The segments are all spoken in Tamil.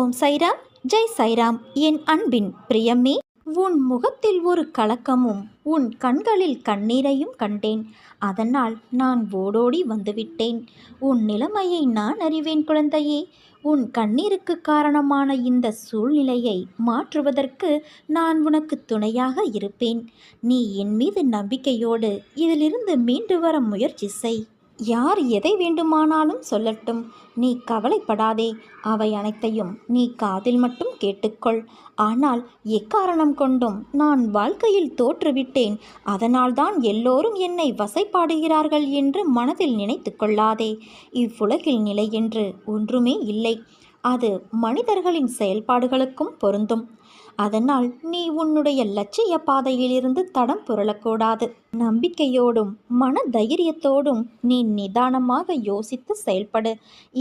ஓம் சைராம் ஜெய் சைராம். என் அன்பின் பிரியமே உன் முகத்தில் ஒரு கலக்கமும் உன் கண்களில் கண்ணீரையும் கண்டேன். அதனால் நான் ஓடோடி வந்துவிட்டேன். உன் நிலைமையை நான் அறிவேன் குழந்தையே. உன் கண்ணீருக்கு காரணமான இந்த சூழ்நிலையை மாற்றுவதற்கு நான் உனக்கு துணையாக இருப்பேன். நீ என் மீது நம்பிக்கையோடு இதிலிருந்து மீண்டு வர முயற்சி செய். யார் எதை வேண்டுமானாலும் சொல்லட்டும். நீ கவலைப்படாதே. அவை அனைத்தையும் நீ காதில் மட்டும் கேட்டுக்கொள். ஆனால் எக்காரணம் கொண்டும் நான் வாழ்க்கையில் தோற்றுவிட்டேன். அதனால்தான் எல்லோரும் என்னை வசைப்பாடுகிறார்கள் என்று மனதில் நினைத்து கொள்ளாதே. இவ்வுலகில் நிலை என்று ஒன்றுமே இல்லை. அது மனிதர்களின் செயல்பாடுகளுக்கும் பொருந்தும். அதனால் நீ உன்னுடைய லட்சிய பாதையிலிருந்து தடம் புரளக்கூடாது. நம்பிக்கையோடும் மன தைரியத்தோடும் நீ நிதானமாக யோசித்து செயல்படு.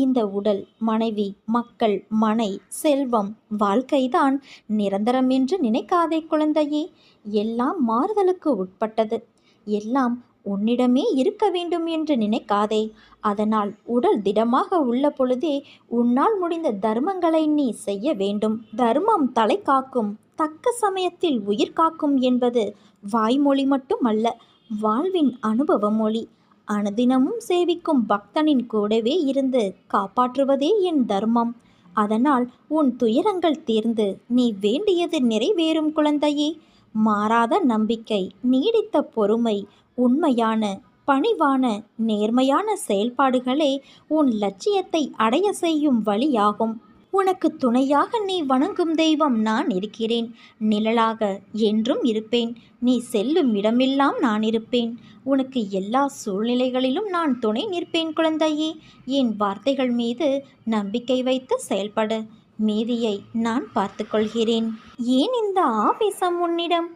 இந்த உடல் மனைவி மக்கள் மனை செல்வம் வாழ்க்கைதான் நிரந்தரம் என்று நினைக்காதே குழந்தையே. எல்லாம் மாறுதலுக்கு உட்பட்டது. எல்லாம் உன்னிடமே இருக்க வேண்டும் என்று நினைக்காதே. அதனால் உடல் திடமாக உள்ள பொழுதே உன்னால் முடிந்த தர்மங்களை நீ செய்ய வேண்டும். தர்மம் தலை காக்கும் தக்க சமயத்தில் உயிர் காக்கும் என்பது வாய்மொழி மட்டுமல்ல வாழ்வின் அனுபவ மொழி அனுதினமும் சேவிக்கும் பக்தனின் கூடவே இருந்து காப்பாற்றுவதே என் தர்மம். அதனால் உன் துயரங்கள் தீர்ந்து நீ வேண்டியது நிறைவேறும் குழந்தையே. மாறாத நம்பிக்கை நீடித்த பொறுமை உண்மையான பணிவான நேர்மையான செயல்பாடுகளே உன் லட்சியத்தை அடைய செய்யும் வழியாகும். உனக்கு துணையாக நீ வணங்கும் தெய்வம் நான் இருக்கிறேன். நிழலாக என்றும் இருப்பேன். நீ செல்லும் இடமெல்லாம் நான் இருப்பேன். உனக்கு எல்லா சூழ்நிலைகளிலும் நான் துணை நிற்பேன் குழந்தையே. என் வார்த்தைகள் மீது நம்பிக்கை வைத்து செயல்படு. மீதியை நான் பார்த்துக்கொள்கிறேன். ஏன் இந்த ஆவேசம் உன்னிடம்?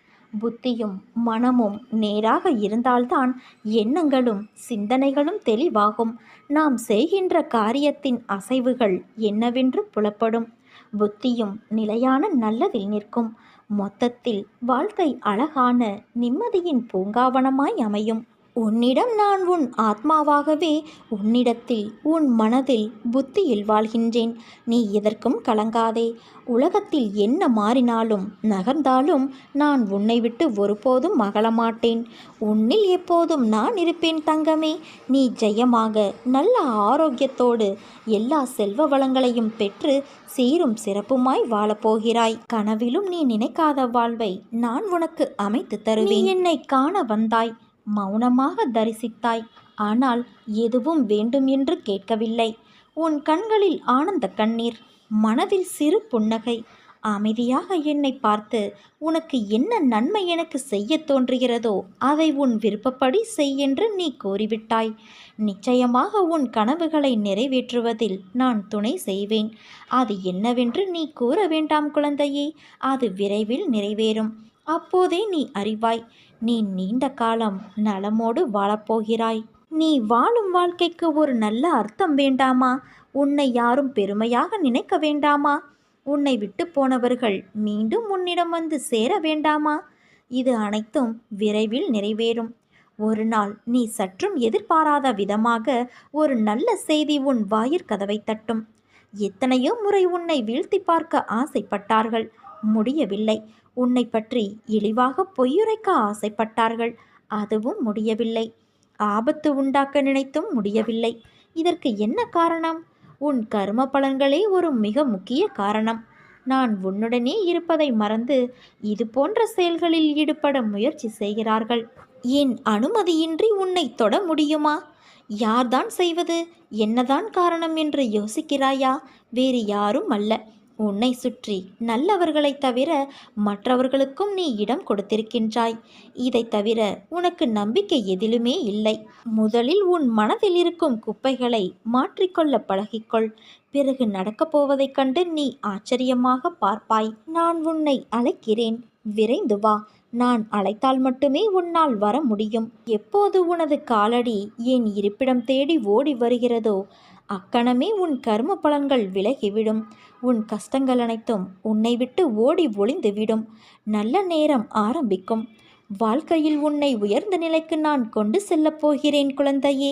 புத்தியும் மனமும் நேராக இருந்தால்தான் எண்ணங்களும் சிந்தனைகளும் தெளிவாகும். நாம் செய்கின்ற காரியத்தின் அசைவுகள் என்னவென்று புலப்படும். புத்தியும் நிலையான நல்லதில் நிற்கும். மொத்தத்தில் வாழ்க்கை அழகான நிம்மதியின் பூங்காவனமாய் அமையும். உன்னிடம் நான் உன் ஆத்மாவாகவே உன்னிடத்தில் உன் மனதில் புத்தியில் வாழ்கின்றேன். நீ எதற்கும் கலங்காதே. உலகத்தில் என்ன மாறினாலும் நகர்ந்தாலும் நான் உன்னை விட்டு ஒருபோதும் மகளமாட்டேன் உன்னில் எப்போதும் நான் இருப்பேன் தங்கமே. நீ ஜெயமாக நல்ல ஆரோக்கியத்தோடு எல்லா செல்வ வளங்களையும் பெற்று சீரும் சிறப்புமாய் வாழப்போகிறாய். கனவிலும் நீ நினைக்காத வாழ்வை நான் உனக்கு அமைத்து தருவேன். என்னை காண வந்தாய். மௌனமாக தரிசித்தாய். ஆனால் எதுவும் வேண்டும் என்று கேட்கவில்லை. உன் கண்களில் ஆனந்த கண்ணீர் மனதில் சிறு புன்னகை அமைதியாக என்னை பார்த்து உனக்கு என்ன நன்மை எனக்கு செய்ய தோன்றுகிறதோ அதை உன் விருப்பப்படி செய் என்று நீ கூறிவிட்டாய். நிச்சயமாக உன் கனவுகளை நிறைவேற்றுவதில் நான் துணை செய்வேன். அது என்னவென்று நீ கூற வேண்டாம் குழந்தையே. அது விரைவில் நிறைவேறும். அப்போதே நீ அறிவாய். நீ நீண்ட காலம் நலமோடு வாழப்போகிறாய். நீ வாழும் வாழ்க்கைக்கு ஒரு நல்ல அர்த்தம் வேண்டாமா? உன்னை யாரும் பெருமையாக நினைக்க வேண்டாமா? உன்னை விட்டு போனவர்கள் மீண்டும் உன்னிடம் வந்து சேர வேண்டாமா? இது அனைத்தும் விரைவில் நிறைவேறும். ஒரு நாள் நீ சற்றும் எதிர்பாராத விதமாக ஒரு நல்ல செய்தி உன் வாயிற்கதவை தட்டும். எத்தனையோ முறை உன்னை வீழ்த்தி பார்க்க ஆசைப்பட்டார்கள். முடியவில்லை. உன்னை பற்றி இழிவாக பொய்யுரைக்க ஆசைப்பட்டார்கள். அதுவும் முடியவில்லை. ஆபத்து உண்டாக்க நினைத்தும் முடியவில்லை. இதற்கு என்ன காரணம்? உன் கர்ம பலன்களே ஒரு மிக முக்கிய காரணம். நான் உன்னுடனே இருப்பதை மறந்து இது போன்ற செயல்களில் ஈடுபட முயற்சி செய்கிறார்கள். என் அனுமதியின்றி உன்னை தொட முடியுமா? யார்தான் செய்வது? என்னதான் காரணம் என்று யோசிக்கிறாயா? வேறு யாரும் அல்ல. உன்னை சுற்றி நல்லவர்களைத் தவிர மற்றவர்களுக்கும் நீ இடம் கொடுத்திருக்கின்றாய். இதைத் தவிர உனக்கு நம்பிக்கை எதிலுமே இல்லை. முதலில் உன் மனதில் இருக்கும் குப்பைகளை மாற்றிக்கொள்ள பழகிக்கொள். பிறகு நடக்கப் போவதைக் கண்டு நீ ஆச்சரியமாக பார்ப்பாய். நான் உன்னை அழைக்கிறேன். விரைந்து வா. நான் அழைத்தால் மட்டுமே உன்னால் வர முடியும். எப்போது உனது காலடி என் இருப்பிடம் தேடி ஓடி வருகிறதோ அக்கணமே உன் கர்ம பலன்கள் விலகிவிடும். உன் கஷ்டங்கள் அனைத்தும் உன்னை விட்டு ஓடி ஒளிந்துவிடும். நல்ல நேரம் ஆரம்பிக்கும். வாழ்க்கையில் உன்னை உயர்ந்த நிலைக்கு நான் கொண்டு செல்லப் போகிறேன் குழந்தையே.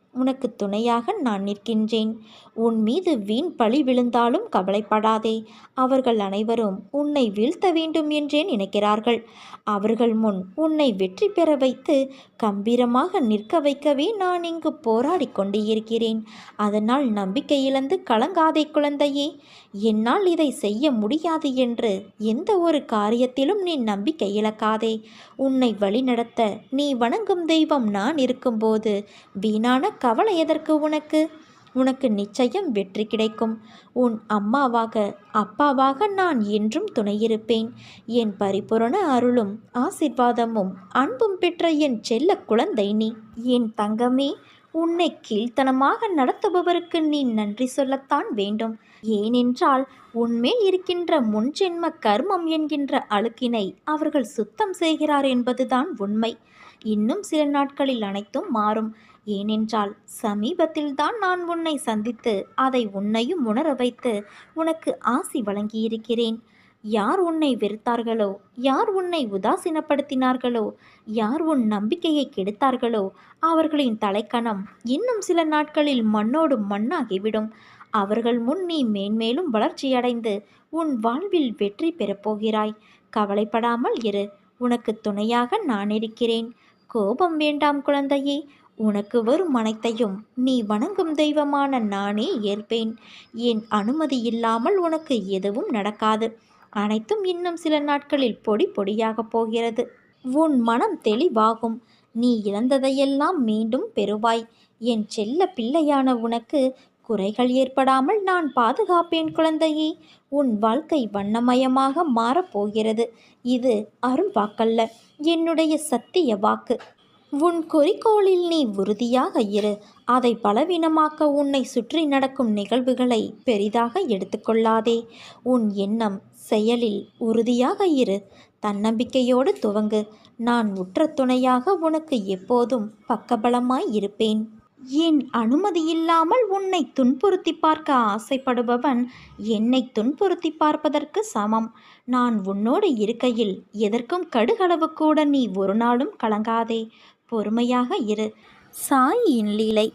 உனக்கு துணையாக நான் நிற்கின்றேன். உன் மீது வீண் பழி விழுந்தாலும் கவலைப்படாதே. அவர்கள் அனைவரும் உன்னை வீழ்த்த வேண்டும் என்றே நினைக்கிறார்கள். அவர்கள் முன் உன்னை வெற்றி பெற வைத்து கம்பீரமாக நிற்க வைக்கவே நான் இங்கு போராடி கொண்டு இருக்கிறேன் அதனால் நம்பிக்கை இழந்து கலங்காதே குழந்தையே. என்னால் இதை செய்ய முடியாது என்று எந்த ஒரு காரியத்திலும் நீ நம்பிக்கை இழக்காதே. உன்னை வழிநடத்த நீ வணங்கும் தெய்வம் நான் இருக்கும்போது வீணான கவலை எதற்கு உனக்கு? உனக்கு நிச்சயம் வெற்றி கிடைக்கும். உன் அம்மாவாக அப்பாவாக நான் என்றும் துணையிருப்பேன். என் பரிபூரண அருளும் ஆசிர்வாதமும் அன்பும் பெற்ற என் செல்ல குழந்தை நீ. என் தங்கமே உன்னை கீழ்த்தனமாக நடத்துபவருக்கு நீ நன்றி சொல்லத்தான் வேண்டும். ஏனென்றால் உன்மேல் இருக்கின்ற முன்ஜென்ம கர்மம் என்கின்ற அழுக்கினை அவர்கள் சுத்தம் செய்கிறார் என்பதுதான் உண்மை. இன்னும் சில நாட்களில் அனைத்தும் மாறும். ஏனென்றால் சமீபத்தில்தான் நான் உன்னை சந்தித்து அதை உன்னையும் உணர வைத்து உனக்கு ஆசி வழங்கியிருக்கிறேன். யார் உன்னை வெறுத்தார்களோ யார் உன்னை உதாசீனப்படுத்தினார்களோ யார் உன் நம்பிக்கையை கெடுத்தார்களோ அவர்களின் தலைக்கணம் இன்னும் சில நாட்களில் மண்ணோடு மண்ணாகிவிடும். அவர்கள் முன் நீ மேன்மேலும் வளர்ச்சியடைந்து உன் வாழ்வில் வெற்றி பெறப்போகிறாய் கவலைப்படாமல் இரு உனக்கு துணையாக நான் இருக்கிறேன். கோபம் வேண்டாம் குழந்தையே உனக்கு வரும் அனைத்தையும் நீ வணங்கும் தெய்வமான நானே ஏற்பேன். என் அனுமதி இல்லாமல் உனக்கு எதுவும் நடக்காது. அனைத்தும் இன்னும் சில நாட்களில் பொடி பொடியாகப் போகிறது. உன் மனம் தெளிவாகும். நீ இழந்ததையெல்லாம் மீண்டும் பெறுவாய். என் செல்ல பிள்ளையான உனக்கு குறைகள் ஏற்படாமல் நான் பாதுகாப்பேன் குழந்தையே. உன் வாழ்க்கை வண்ணமயமாக மாறப்போகிறது இது அருள் வாக்கல்ல என்னுடைய சத்திய வாக்கு. உன் குறிக்கோளில் நீ உறுதியாக இரு. அதை பலவீனமாக்க உன்னை சுற்றி நடக்கும் நிகழ்வுகளை பெரிதாக எடுத்துக்கொள்ளாதே. உன் எண்ணம் செயலில் உறுதியாக இரு. தன்னம்பிக்கையோடு துவங்கு. நான் உற்ற துணையாக உனக்கு எப்போதும் பக்கபலமாய் இருப்பேன். என் அனுமதி இல்லாமல் உன்னை துன்புறுத்தி பார்க்க ஆசைப்படுபவன் என்னை துன்புறுத்தி பார்ப்பதற்கு சமம். நான் உன்னோடு இருக்கையில் எதற்கும் கடுகளவு கூட நீ ஒரு நாளும் கலங்காதே. பொறுமையாக இரு. சாயியின் லீலை.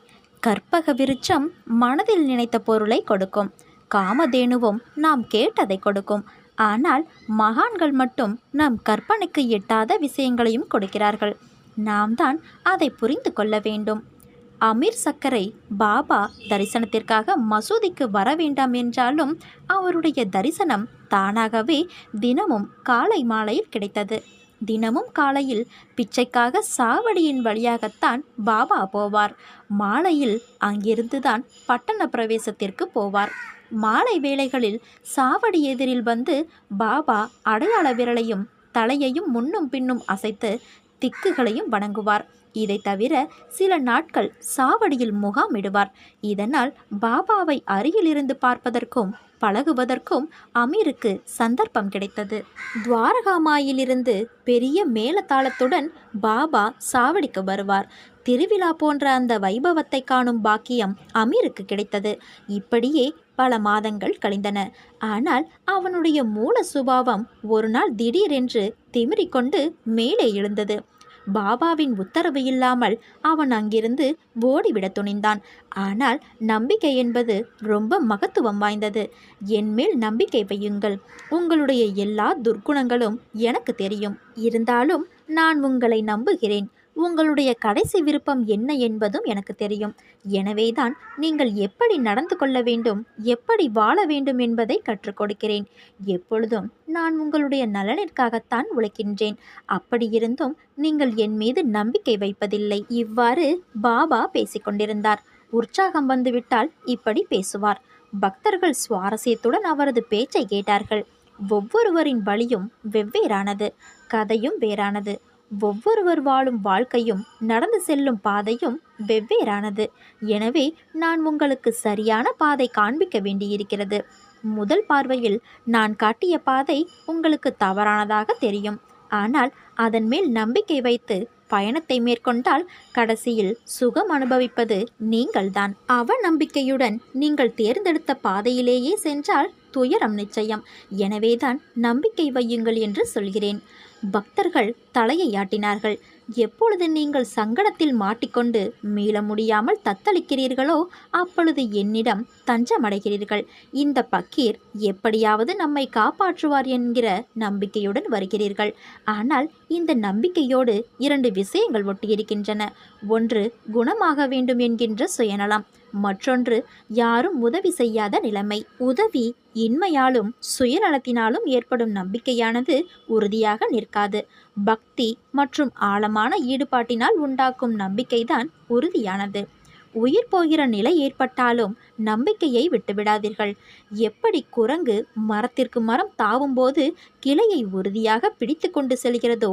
கற்பக விருட்சம் மனதில் நினைத்த பொருளை கொடுக்கும். காமதேனுவும் நாம் கேட்டதை கொடுக்கும். ஆனால் மகான்கள் மட்டும் நம் கற்பனைக்கு எட்டாத விஷயங்களையும் கொடுக்கிறார்கள். நாம் தான் அதை புரிந்து கொள்ள வேண்டும். அமீர் சக்கரை பாபா தரிசனத்திற்காக மசூதிக்கு வர வேண்டாம் என்றாலும் அவருடைய தரிசனம் தானாகவே தினமும் காலை மாலையில் கிடைத்தது. தினமும் காலையில் பிச்சைக்காக சாவடியின் வழியாகத்தான் பாபா போவார். மாலையில் அங்கிருந்துதான் பட்டண பிரவேசத்திற்கு போவார். மாலை வேளைகளில் சாவடி எதிரில் வந்து பாபா அடையாள விரலையும் தலையையும் முன்னும் பின்னும் அசைத்து திக்குகளையும் வணங்குவார். இதை தவிர சில நாட்கள் சாவடியில் முகாமிடுவார். இதனால் பாபாவை அருகிலிருந்து பார்ப்பதற்கும் பழகுவதற்கும் அமீருக்கு சந்தர்ப்பம் கிடைத்தது. துவாரகாமாயிலிருந்து பெரிய மேலதாளத்துடன் பாபா சாவடிக்கு வருவார். திருவிழா போன்ற அந்த வைபவத்தை காணும் பாக்கியம் அமீருக்கு கிடைத்தது. இப்படியே பல மாதங்கள் கழிந்தன. ஆனால் அவனுடைய மூல சுபாவம் ஒரு நாள் திடீரென்று திமிரிக்கொண்டு மேலே எழுந்தது. பாபாவின் உத்தரவு இல்லாமல் அவன் அங்கிருந்து ஓடிவிட துணிந்தான். ஆனால் நம்பிக்கை என்பது ரொம்ப மகத்துவம் வாய்ந்தது. என்மேல் நம்பிக்கை வையுங்கள். உங்களுடைய எல்லா துர்க்குணங்களும் எனக்கு தெரியும். இருந்தாலும் நான் உங்களை நம்புகிறேன். உங்களுடைய கடைசி விருப்பம் என்ன என்பதும் எனக்கு தெரியும். எனவேதான் நீங்கள் எப்படி நடந்து கொள்ள வேண்டும் எப்படி வாழ வேண்டும் என்பதை கற்றுக் கொடுக்கிறேன். எப்பொழுதும் நான் உங்களுடைய நலனிற்காகத்தான் உழைக்கின்றேன். அப்படியிருந்தும் நீங்கள் என் மீது நம்பிக்கை வைப்பதில்லை. இவ்வாறு பாபா பேசிக்கொண்டிருந்தார். உற்சாகம் வந்துவிட்டால் இப்படி பேசுவார். பக்தர்கள் சுவாரஸ்யத்துடன் அவரது பேச்சை கேட்டார்கள். ஒவ்வொருவரின் வழியும் வெவ்வேறானது. கதையும் வேறானது. ஒவ்வொருவர் வாழும் வாழ்க்கையும் நடந்து செல்லும் பாதையும் வெவ்வேறானது. எனவே நான் உங்களுக்கு சரியான பாதை காண்பிக்க வேண்டியிருக்கிறது. முதல் பார்வையில் நான் காட்டிய பாதை உங்களுக்கு தவறானதாக தெரியும். ஆனால் அதன் மேல் நம்பிக்கை வைத்து பயணத்தை மேற்கொண்டால் கடைசியில் சுகம் அனுபவிப்பது நீங்கள்தான். அவநம்பிக்கையுடன் நீங்கள் தேர்ந்தெடுத்த பாதையிலேயே சென்றால் துயரம் நிச்சயம். எனவேதான் நம்பிக்கை வையுங்கள் என்று சொல்கிறேன். பக்தர்கள் தலையை ஆட்டினார்கள். எப்பொழுது நீங்கள் சங்கடத்தில் மாட்டிக்கொண்டு மீள முடியாமல் தத்தளிக்கிறீர்களோ அப்பொழுது என்னிடம் தஞ்சமடைகிறீர்கள். இந்த பக்கீர் எப்படியாவது நம்மை காப்பாற்றுவார் என்கிற நம்பிக்கையுடன் வருகிறீர்கள். ஆனால் இந்த நம்பிக்கையோடு இரண்டு விஷயங்கள் ஒட்டியிருக்கின்றன. ஒன்று குணமாக வேண்டும் என்கின்ற சுயநலம். மற்றொன்று யாரும் உதவி செய்யாத நிலைமை. உதவி இன்மையாலும் சுயநலத்தினாலும் ஏற்படும் நம்பிக்கையானது உறுதியாக நிற்காது. பக்தி மற்றும் ஆழமான ஈடுபாட்டினால் உண்டாக்கும் நம்பிக்கைதான் உறுதியானது. உயிர் போகிற நிலை ஏற்பட்டாலும் நம்பிக்கையை விட்டுவிடாதீர்கள். எப்படி குரங்கு மரத்திற்கு மரம் தாவும்போது கிளையை உறுதியாக பிடித்து கொண்டு செல்கிறதோ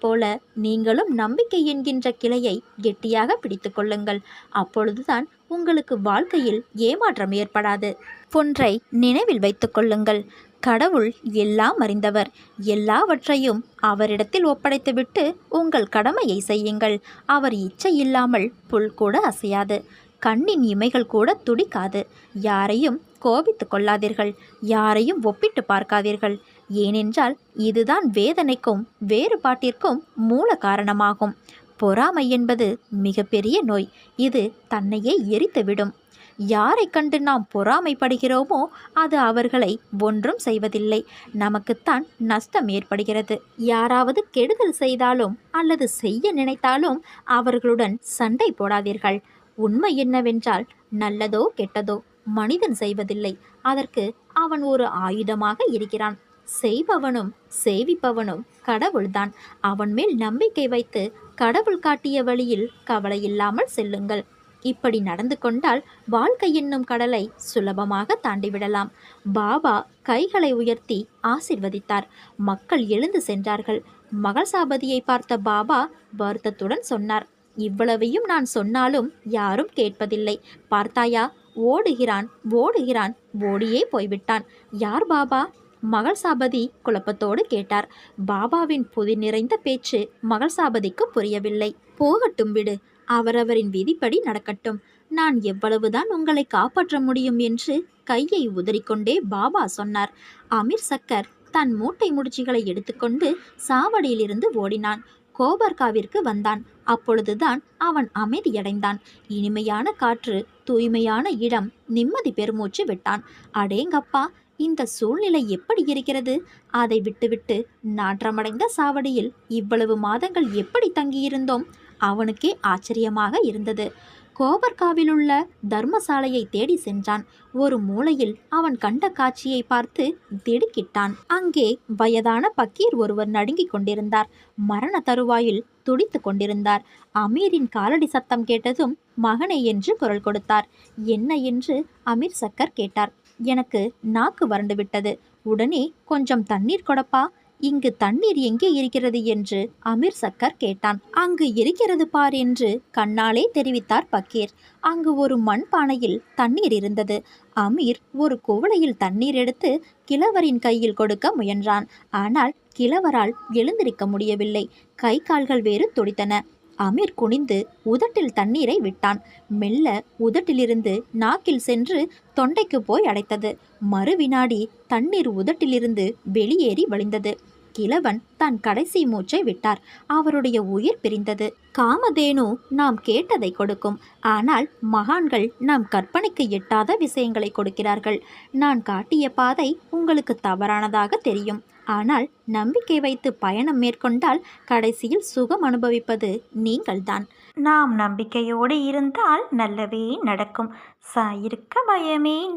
போல நீங்களும் நம்பிக்கை என்கின்ற கிளையை கெட்டியாக பிடித்து கொள்ளுங்கள். அப்பொழுதுதான் உங்களுக்கு வாழ்க்கையில் ஏமாற்றம் ஏற்படாது. ஒன்றை நினைவில் வைத்து கொள்ளுங்கள். கடவுள் எல்லாம் அறிந்தவர். எல்லாவற்றையும் அவரிடத்தில் ஒப்படைத்துவிட்டு உங்கள் கடமையை செய்யுங்கள். அவர் இச்சை இல்லாமல் புல் கூட அசையாது. கண்ணின் இமைகள் கூட துடிக்காது. யாரையும் கோபித்து கொள்ளாதீர்கள். யாரையும் ஒப்பிட்டு பார்க்காதீர்கள். ஏனென்றால் இதுதான் வேதனைக்கும் வேறுபாட்டிற்கும் மூல காரணமாகும். பொறாமை என்பது மிகப்பெரிய நோய். இது தன்னையே எரித்துவிடும். யாரை கண்டு நாம் பொறாமைப்படுகிறோமோ அது அவர்களை ஒன்றும் செய்வதில்லை. நமக்குத்தான் நஷ்டம் ஏற்படுகிறது. யாராவது கெடுதல் செய்தாலும் அல்லது செய்ய நினைத்தாலும் அவர்களுடன் சண்டை போடாதீர்கள். உண்மை என்னவென்றால் நல்லதோ கெட்டதோ மனிதன் செய்வதில்லை. அதற்கு அவன் ஒரு ஆயுதமாக இருக்கிறான். செய்பவனும் சேவிப்பவனும் கடவுள்தான். அவன் மேல் நம்பிக்கை வைத்து கடவுள் காட்டிய வழியில் கவலையில்லாமல் செல்லுங்கள். இப்படி நடந்து கொண்டால் வாழ்க்கை என்னும் கடலை சுலபமாக தாண்டிவிடலாம். பாபா கைகளை உயர்த்தி ஆசிர்வதித்தார். மக்கள் எழுந்து சென்றார்கள். மகள் சாபதியை பார்த்த பாபா வருத்தத்துடன் சொன்னார். இவ்வளவையும் நான் சொன்னாலும் யாரும் கேட்பதில்லை. பார்த்தாயா ஓடுகிறான் ஓடுகிறான் ஓடியே போய்விட்டான். யார் பாபா? மகள் சாபதி குழப்பத்தோடு கேட்டார். பாபாவின் புதி நிறைந்த பேச்சு மகள் சாபதிக்கு புரியவில்லை. போகட்டும் விடு. அவரவரின் விதிப்படி நடக்கட்டும். நான் எவ்வளவுதான் உங்களை காப்பாற்ற முடியும் என்று கையை உதறிக்கொண்டே பாபா சொன்னார். அமீர் சக்கர் தன் மூட்டை முடிச்சுகளை எடுத்துக்கொண்டு சாவடியிலிருந்து ஓடினான். கோபர்காவிற்கு வந்தான். அப்பொழுதுதான் அவன் அமைதியடைந்தான். இனிமையான காற்று தூய்மையான இடம் நிம்மதி பெருமூச்சு விட்டான். அடேங்கப்பா இந்த சூழ்நிலை எப்படி இருக்கிறது? அதை விட்டுவிட்டு நாற்றமடைந்த சாவடியில் இவ்வளவு மாதங்கள் எப்படி தங்கியிருந்தோம்? அவனுக்கே ஆச்சரியமாக இருந்தது. கோபர்காவில் உள்ள தர்மசாலையை தேடி சென்றான். ஒரு மூலையில் அவன் கண்ட காட்சியை பார்த்து திடுக்கிட்டான். அங்கே வயதான பக்கீர் ஒருவர் நடுங்கிக் கொண்டிருந்தார். மரண தருவாயில் துடித்து கொண்டிருந்தார். அமீரின் காலடி சத்தம் கேட்டதும் மகனே என்று குரல் கொடுத்தார். என்ன என்று அமீர் சக்கர் கேட்டார். எனக்கு நாக்கு வறண்டு விட்டது. உடனே கொஞ்சம் தண்ணீர் கொடப்பா. இங்கு தண்ணீர் எங்கே இருக்கிறது என்று அமீர் சக்கர் கேட்டான். அங்கு இருக்கிறது பார் என்று கண்ணாலே தெரிவித்தார் பக்கீர். அங்கு ஒரு மண் பானையில் தண்ணீர் இருந்தது. அமீர் ஒரு குவளையில் தண்ணீர் எடுத்து கிழவரின் கையில் கொடுக்க முயன்றான். ஆனால் கிழவரால் எழுந்திருக்க முடியவில்லை. கை கால்கள் வேறு துடித்தன. அமீர் குனிந்து உதட்டில் தண்ணீரை விட்டான். மெல்ல உதட்டிலிருந்து நாக்கில் சென்று தொண்டைக்கு போய் அடைத்தது. மறு வினாடி தண்ணீர் உதட்டிலிருந்து வெளியேறி வழிந்தது. கிழவன் தன் கடைசி மூச்சை விட்டார். அவருடைய உயிர் பிரிந்தது. காமதேனு நாம் கேட்டதை கொடுக்கும். ஆனால் மகான்கள் நாம் கற்பனைக்கு எட்டாத விஷயங்களை கொடுக்கிறார்கள். நான் காட்டிய பாதை உங்களுக்கு தவறானதாக தெரியும். ஆனால் நம்பிக்கை வைத்து பயணம் மேற்கொண்டால் கடைசியில் சுகம் அனுபவிப்பது நீங்கள்தான். நாம் நம்பிக்கையோடு இருந்தால் நல்லவே நடக்கும். சாயிருக்க பயமேன்